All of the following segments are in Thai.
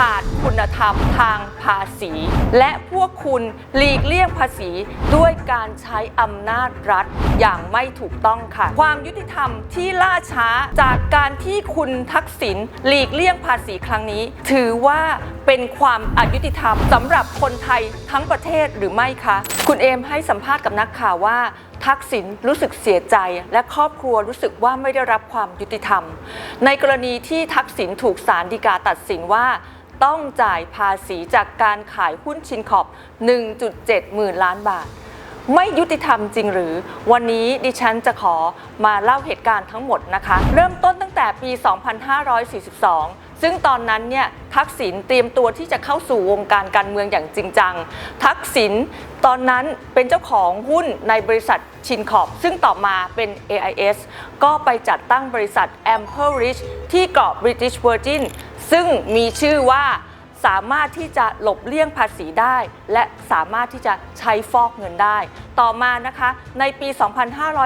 ขาดคุณธรรมทางภาษี และพวกคุณหลีกเลี่ยงภาษีด้วยการใช้อำนาจรัฐอย่างไม่ถูกต้องค่ะ ความยุติธรรมที่ล่าช้าจากการที่คุณทักษิณหลีกเลี่ยงภาษีครั้งนี้ ถือว่าเป็นความอายุติธรรมสำหรับคนไทยทั้งประเทศหรือไม่คะคุณเอมให้สัมภาษณ์กับนักข่าวว่าทักษิณรู้สึกเสียใจและครอบครัวรู้สึกว่าไม่ได้รับความยุติธรรม ในกรณีที่ทักษิณถูกศาลฎีกาตัดสินว่า ต้องจ่ายภาษีจากการขายหุ้นชินขอบ 1.7 หมื่นล้านบาท ไม่ยุติธรรมจริงหรือ วันนี้ดิฉันจะขอมาเล่าเหตุการณ์ทั้งหมดนะคะ เริ่มต้นตั้งแต่ปี 2542ซึ่งตอนนั้นเนี่ยทักษิณเตรียมตัวที่จะเข้าสู่วงการการเมืองอย่างจริงจัง ทักษิณตอนนั้นเป็นเจ้าของหุ้นในบริษัทชินขอบ ซึ่งต่อมาเป็น AIS ก็ไปจัดตั้งบริษัท Ample Rich ที่เกาะ British Virgin ซึ่งมีชื่อว่าสามารถที่จะหลบเลี่ยงภาษีได้ และสามารถที่จะใช้ฟอกเงินได้ ต่อมานะคะ ในปี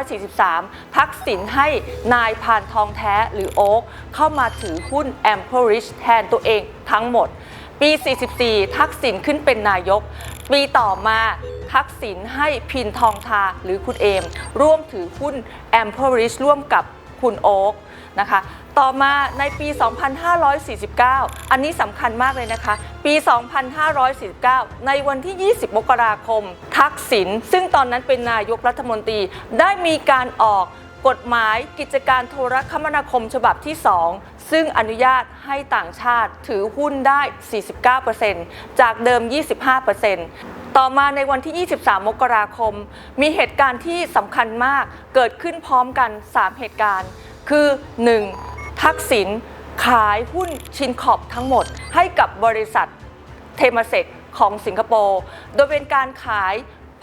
2543ทักษิณให้นายพานทองแท้หรือโอ๊กเข้ามาถือหุ้น a m p e r i c h แทนตัวเองทั้งหมด ปี 44 ทักษิณขึ้นเป็นนายก ปีต่อมาทักษิณให้พินทองทาหรือคุณเอม ร่วมถือหุ้น a m p e r i c h ร่วมกับ คุณโอ๊กนะคะ ต่อมาในปี 2549 อันนี้สำคัญมากเลยนะคะ ปี 2549 ในวันที่ 20 มกราคม ทักษิณซึ่งตอนนั้นเป็นนายกรัฐมนตรีได้มีการออกกฎหมายกิจการโทรคมนาคมฉบับที่ 2 ซึ่งอนุญาตให้ต่างชาติถือหุ้นได้ 49%จากเดิม 25% ต่อมาในวันที่ 23 มกราคม มีเหตุการณ์ที่สำคัญมากเกิดขึ้นพร้อมกัน 3 เหตุการณ์ คือ 1. ทักษิณขายหุ้นชินขอบทั้งหมดให้กับบริษัทเทมเซกของสิงคโปร์โดยเป็นการขาย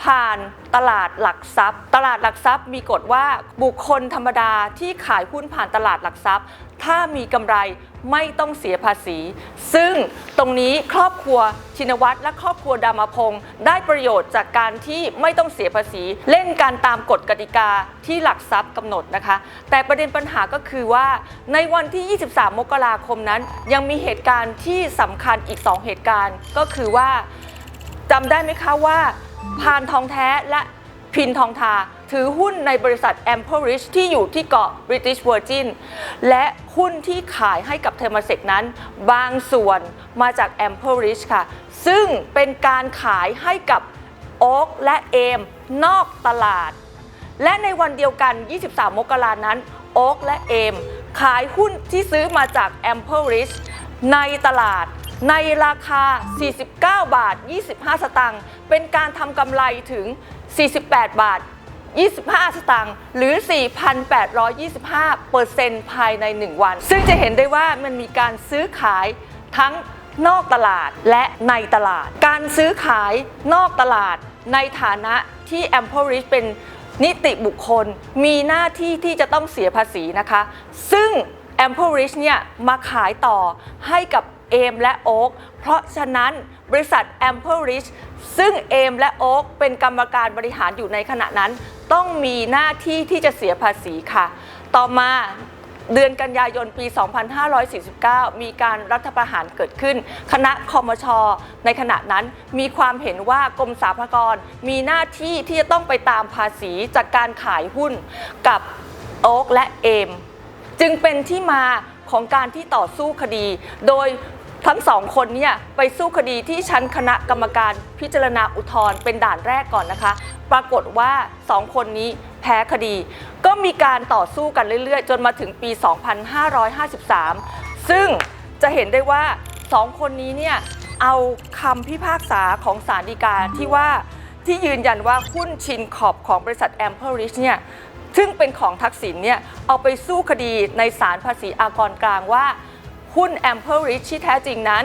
ผ่านตลาดหลักทรัพย์ ตลาดหลักทรัพย์มีกฎว่าบุคคลธรรมดาที่ขายหุ้นผ่านตลาดหลักทรัพย์ ถ้ามีกำไร ไม่ต้องเสียภาษี ซึ่งตรงนี้ครอบครัวชินวัตรและครอบครัวดามาพงศ์ได้ประโยชน์จากการที่ไม่ต้องเสียภาษี เล่นการตามกฎกติกาที่หลักทรัพย์กำหนดนะคะ แต่ประเด็นปัญหาก็คือว่า ในวันที่ 23 มกราคมนั้น ยังมีเหตุการณ์ที่สำคัญอีก 2 เหตุการณ์ก็คือว่าจำได้ไหมคะว่าพานทองแท้และพินทองทา ถือหุ้นในบริษัท a m p e r i c h ที่อยู่ที่เกาะ British Virgin และหุ้นที่ขายให้กับเทมเซกนั้น บางส่วนมาจาก a m p e r i c h ค่ะ ซึ่งเป็นการขายให้กับโอ๊กและเอมนอกตลาด และในวันเดียวกัน 23 มกรานั้นโอ๊กและเอมขายหุ้นที่ซื้อมาจาก a m p e r i c h ในตลาดในราคา 49 บาท 25 สตางค์ เป็นการทำกำไรถึง 48 บาท 25 สตางค์หรือ 4,825เปอร์เซ็นต์ภายใน 1 วัน ซึ่งจะเห็นได้ว่ามันมีการซื้อขายทั้งนอกตลาดและในตลาด การซื้อขายนอกตลาดในฐานะที่ a m p e r i c h เป็นนิติบุคคล มีหน้าที่ที่จะต้องเสียภาษีนะคะ ซึ่ง a m p e r i c h เนี่ยมาขายต่อให้กับเอมและโอ๊กเพราะฉะนั้นบริษัท a m p e r i c h ซึ่งเอมและโอ๊กเป็นกรรมการบริหารอยู่ในขณะนั้น ต้องมีหน้าที่ที่จะเสียภาษีค่ะ ต่อมาเดือนกันยายนปี 2549 มีการรัฐประหารเกิดขึ้น คณะคอมช ในขณะนั้นมีความเห็นว่ากรมสรรพากรมีหน้าที่ที่จะต้องไปตามภาษีจากการขายหุ้นกับโอ๊กและเอม จึงเป็นที่มาของการที่ต่อสู้คดี โดย ทั้งสองคนเนี่ยไปสู้คดีที่ชั้นคณะกรรมการพิจารณาอุทธรณ์เป็นด่านแรกก่อนนะคะ ปรากฏว่าสองคนนี้แพ้คดี ก็มีการต่อสู้กันเรื่อยๆ จนมาถึงปี 2553 ซึ่งจะเห็นได้ว่าสองคนนี้เนี่ยเอาคำพิพากษาของศาลฎีกาที่ว่าที่ยืนยันว่าหุ้นชินขอบของบริษัท a m p e r i c h เนี่ยซึ่งเป็นของทักษิณเนี่ยเอาไปสู้คดีในศาลภาษีอากรกลางว่า หุ้น a m p e r i c h ที่แท้จริงนั้น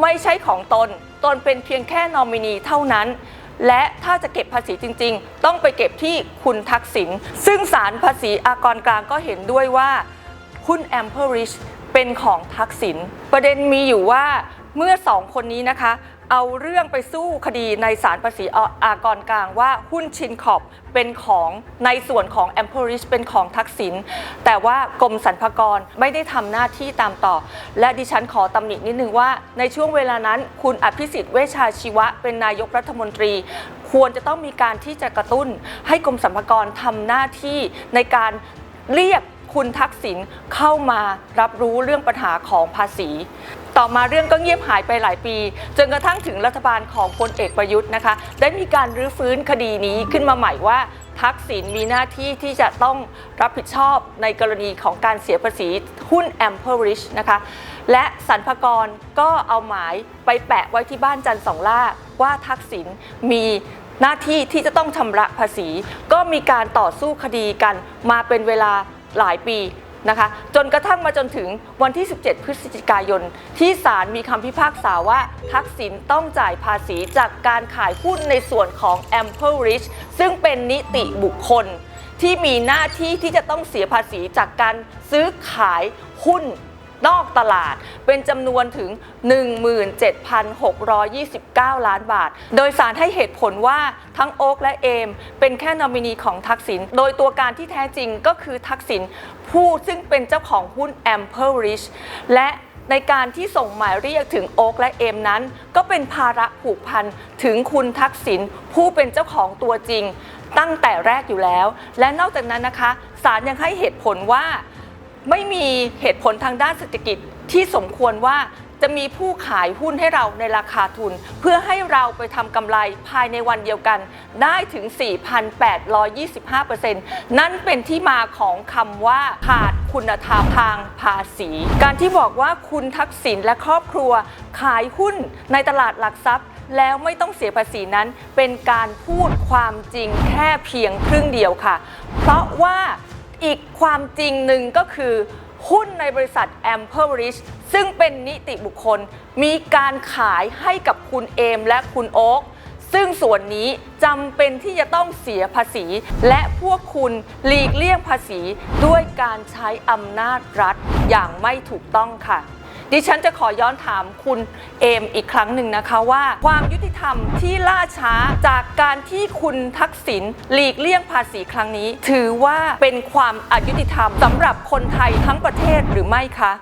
ไม่ใช่ของตน ตนเป็นเพียงแค่นอมินีเท่านั้น และถ้าจะเก็บภาษีจริง ๆ ต้องไปเก็บที่คุณทักษิณซึ่งศาลภาษีอากรกลางก็เห็นด้วยว่าหุ้น a m p e r i c h เป็นของทักษิณประเด็นมีอยู่ว่า เมื่อสองคนนี้นะคะ เอาเรื่องไปสู้คดีในศาลภาษีอากรกลางว่าหุ้นชินขอบเป็นของในส่วนของ a m p o r i s เป็นของทักษิณแต่ว่ากรมสรรพากรไม่ได้ทำหน้าที่ตามต่อ และดิฉันขอตำหนินิดนึงว่า ในช่วงเวลานั้น คุณอภิสิทธิ์เวชชาชีวะเป็นนายกรัฐมนตรี ควรจะต้องมีการที่จะกระตุ้น ให้กรมสรรพากรทำหน้าที่ในการเรียกคุณทักษิณเข้ามารับรู้เรื่องปัญหาของภาษี ต่อมาเรื่องก็เงียบหายไปหลายปี จนกระทั่งถึงรัฐบาลของพลเอกประยุทธ์นะคะ ได้มีการรื้อฟื้นคดีนี้ขึ้นมาใหม่ว่าทักษิณมีหน้าที่ที่จะต้องรับผิดชอบในกรณีของการเสียภาษีหุ้น a m p e r i c h นะคะ และสรรพกรก็เอาหมายไปแปะไว้ที่บ้านจันทร์สองล่าว่าทักษิณมีหน้าที่ที่จะต้องชำระภาษี ก็มีการต่อสู้คดีกันมาเป็นเวลาหลายปี นะคะจนกระทั่งมาจนถึงวันที่ 17 พฤศจิกายน ที่ศาลมีคำพิพากษาว่า ทักษิณต้องจ่ายภาษีจากการขายหุ้นในส่วนของ a m p e Rich ซึ่งเป็นนิติบุคคล ที่มีหน้าที่ที่จะต้องเสียภาษีจากการซื้อขายหุ้น นอกตลาดเป็นจำนวนถึง 17,629 ล้านบาท โดยสารให้เหตุผลว่าทั้งโอ๊กและเอม เป็นแค่นอมินีของทักษิณโดยตัวการที่แท้จริงก็คือทักษิณผู้ซึ่งเป็นเจ้าของหุ้น a m p e r Rich และในการที่ส่งหมายเรียกถึงโอ๊กและเอมนั้น ก็เป็นภาระผูกพันถึงคุณทักษิณผู้เป็นเจ้าของตัวจริง ตั้งแต่แรกอยู่แล้ว และนอกจากนั้นนะคะศาลยังให้เหตุผลว่า ไม่มีเหตุผลทางด้านเศรษฐกิจที่สมควรว่าจะมีผู้ขายหุ้นให้เราในราคาทุน เพื่อให้เราไปทำกำไรภายในวันเดียวกัน ได้ถึง 4,825%นั่นเป็นที่มาของคำว่าขาดคุณธรรมทางภาษี การที่บอกว่าคุณทักษิณและครอบครัว ขายหุ้นในตลาดหลักทรัพย์ แล้วไม่ต้องเสียภาษีนั้น เป็นการพูดความจริงแค่เพียงครึ่งเดียวค่ะ เพราะว่า อีกความจริงหนึ่งก็คือหุ้นในบริษัท a m p e r Rich ซึ่งเป็นนิติบุคคล มีการขายให้กับคุณเอมและคุณโอ๊กซึ่งส่วนนี้จำเป็นที่จะต้องเสียภาษี และพวกคุณหลีกเลี่ยงภาษีด้วยการใช้อำนาจรัฐอย่างไม่ถูกต้องค่ะ ดิฉันจะขอย้อนถามคุณเอมอีกครั้งหนึ่งนะคะว่า ความยุติธรรมที่ล่าช้าจากการที่คุณทักษิณหลีกเลี่ยงภาษีครั้งนี้ ถือว่าเป็นความอายุติธรรมสำหรับคนไทยทั้งประเทศหรือไม่คะ